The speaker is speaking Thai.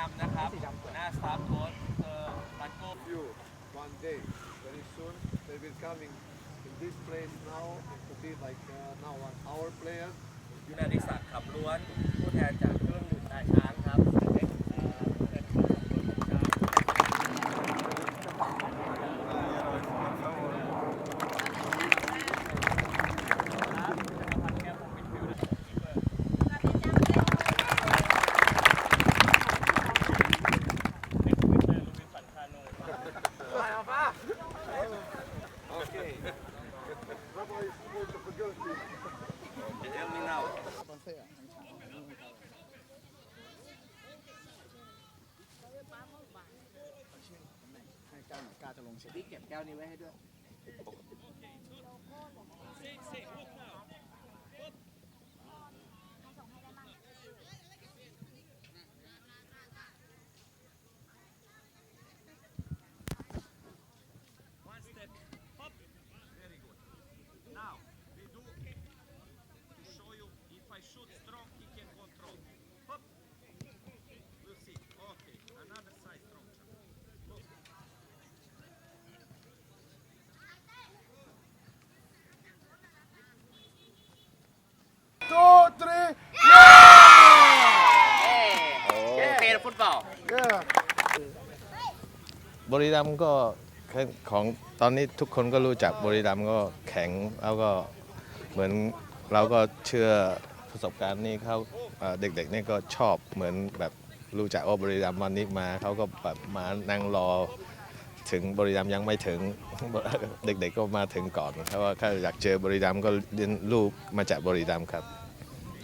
ครับหัวหน้าสตาฟโค้ชเซอร์ตันโก้ you one day very soon they will coming in this place now it could be like uh, now one our player ยุนาดิศักดิ์ขับล้วน ผู้แทนจาก supposed to forget it. เรื่องนี้เน่า ให้กล้าหน่อยกล้าจะลงเช็คพี่เก็บแก้วนี้ไว้ให้ด้วย One step up. Very good. Now, we do to show you if I shoot strong, he can control. Up. We'll see. Okay. Another side strong. Look. two three โอเคฟุตบอล yeah บริรัมย์ก็ของตอนนี้ทุกคนก็รู้จักบริรัมย์ก็แข็งแล้วก็เหมือนเราก็เชื่อประสบการณ์นี้เขาเอ่อเด็กๆนี่ก็ชอบเหมือนแบบรู้จักว่าบริรัมย์วันนี้มาเขาก็แบบมานั่งรอ ถึงบริรัมย์ยังไม่ถึง เด็กๆก็มาถึงก่อนเพราะว่าถ้าอยากเจอบริรัมย์ก็เรียนลูกมาจากบริรัมย์ครับ